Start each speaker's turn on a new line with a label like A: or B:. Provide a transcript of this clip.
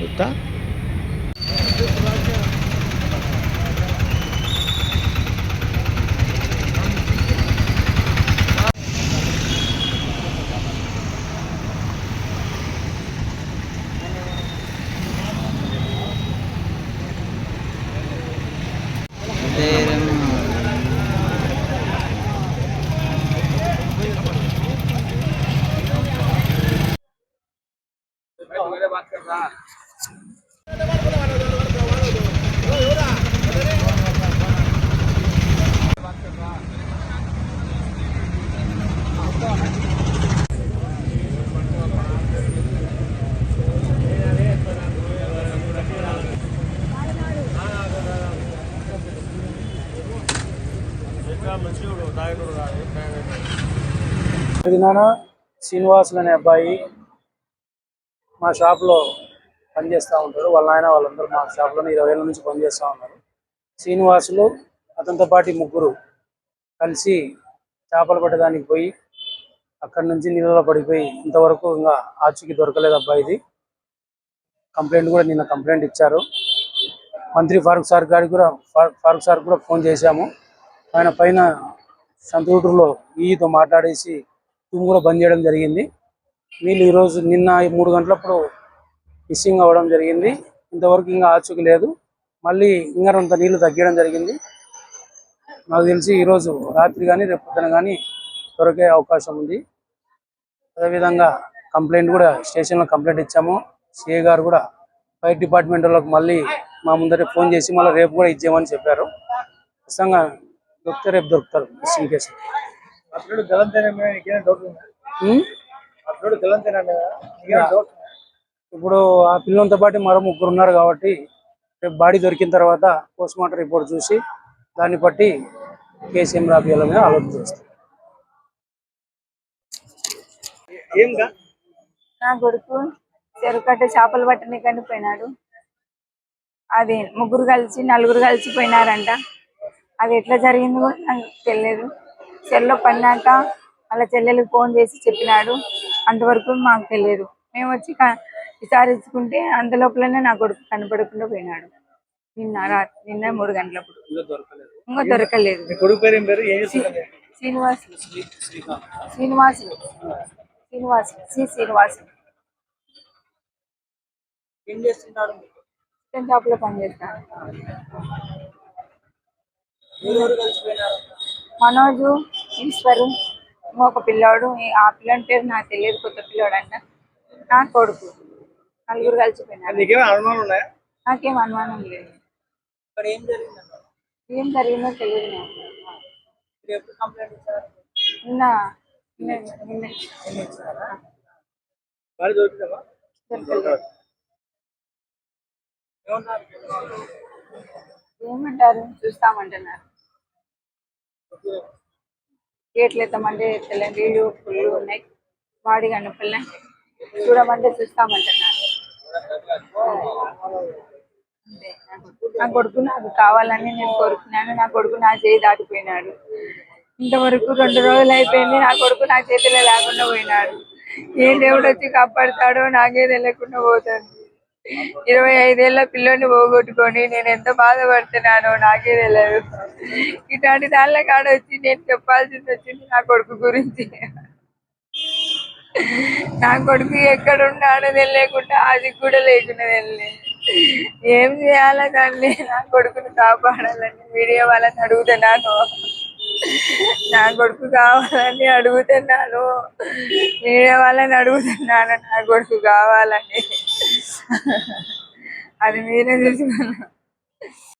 A: చూస్తా
B: ఇది శ్రీనివాసులు అనే అబ్బాయి. మా షాప్లో పనిచేస్తూ ఉంటారు. వాళ్ళ ఆయన వాళ్ళందరూ మా షాప్లోనే ఇరవై ఏళ్ళ నుంచి పనిచేస్తూ ఉన్నారు. శ్రీనివాసులు అతనితో పాటు ముగ్గురు కలిసి చేపలు పట్టడానికి పోయి అక్కడి నుంచి నీళ్ళలో పడిపోయి ఇంతవరకు ఇంకా ఆచూకీ దొరకలేదు అబ్బాయిది కంప్లైంట్ కూడా నిన్న కంప్లైంట్ ఇచ్చారు. మంత్రి ఫారూక్ సార్ గారికి కూడా ఫారూక్ సార్ కూడా ఫోన్ చేశాము. ఆయన పైన సంతూరులో ఈతో మాట్లాడేసి రూమ్ కూడా బంద్ చేయడం జరిగింది. వీళ్ళు ఈరోజు నిన్న మూడు గంటలప్పుడు మిస్సింగ్ అవ్వడం జరిగింది. ఇంతవరకు ఇంకా ఆచూకీ లేదు. మళ్ళీ ఇంకా కొంత నీళ్ళు తగ్గడం జరిగింది. నాకు తెలిసి ఈరోజు రాత్రి కానీ రేపు పొద్దున కానీ దొరికే అవకాశం ఉంది. అదేవిధంగా కంప్లైంట్ కూడా స్టేషన్లో కంప్లైంట్ ఇచ్చాము. సిఏ గారు కూడా ఫైర్ డిపార్ట్మెంట్ వాళ్ళకి మళ్ళీ మా ముందరే ఫోన్ చేసి మళ్ళీ రేపు కూడా ఇచ్చేయమని చెప్పారు. ఖచ్చితంగా దొరికితే రేపు దొరుకుతారు మిస్సింగ్ కేసు ఇప్పుడు ఆ పిల్లలతో పాటు మరో ముగ్గురు ఉన్నారు కాబట్టి రేపు బాడీ దొరికిన తర్వాత పోస్ట్ మార్టం రిపోర్ట్ చూసి దాన్ని బట్టి కేసు ఏం రాపియాల మీద ఆలోచన చేస్తాం.
C: నా కొడుకు చెరుకట్ట చేపలు పట్టనీకని పోయినాడు అది ముగ్గురు కలిసి నలుగురు కలిసి పోయినారంట. అది ఎట్లా జరిగింది కూడా నాకు తెలియదు. చెల్లో పడినాక వాళ్ళ చెల్లెలకు ఫోన్ చేసి చెప్పినాడు. అంతవరకు మాకు తెలియదు. మేము వచ్చి విచారించుకుంటే అంత లోపలనే నా కొడుకు కనపడకుండా పోయినాడు. నిన్న రాత్రి నిన్న మూడు గంటలప్పుడు. ఇంకా దొరకలేదు. శ్రీనివాసులు శ్రీనివాసులు శ్రీనివాసులు శ్రీ శ్రీనివాసులు చికెన్ షాప్లో పనిచేస్తాను మనోజు ఈశ్వరు. ఇంకొక పిల్లోడు ఆ పిల్లోని పేరు నాకు తెలియదు కొత్త పిల్లోడు అంట నా కొడుకు. నలుగురు కలిసిపోయినారు. నాకేం అనుమానం లేదు.
D: ఏం జరిగింది
C: ఏం జరిగిందో తెలియదు నాకు. నిన్న నిన్న ఏమంటారు? చూస్తామంటున్నారు. గేట్లు ఎత్తమంటే తెల్లని నీళ్ళు పుల్లు ఉన్నాయి వాడి కనుపుల్ని చూడమంటే చూస్తామంటున్నారు. నా కొడుకు నాకు కావాలని నేను కోరుకున్నాను నా కొడుకు నా చేయి దాటిపోయినాడు. ఇంతవరకు రెండు రోజులు అయిపోయింది నా కొడుకు నా చేతిలో లేకుండా పోయినాడు. ఏ దేవుడు వచ్చి కాపాడుతాడో నాకే తెలియకుండా పోతుంది. ఇరవై ఐదేళ్ళ పిల్లోని పోగొట్టుకొని నేను ఎంత బాధపడుతున్నానో నాకే తెలియదు ఇట్లాంటి దానిల కాడ వచ్చి నేను చెప్పాల్సింది వచ్చింది నా కొడుకు గురించి. నా కొడుకు ఎక్కడ ఉన్నాడో తెలియకుండా అది కూడా లేకుండా తెలియదు ఏం చేయాలా తల్లి నా కొడుకుని కాపాడాలని మీడియా వాళ్ళని అడుగుతున్నాను. నా కొడుకు కావాలని అడుగుతున్నాను. మీడియా వాళ్ళని అడుగుతున్నాను. నా కొడుకు కావాలని. అది మీరే చూసుకున్నాను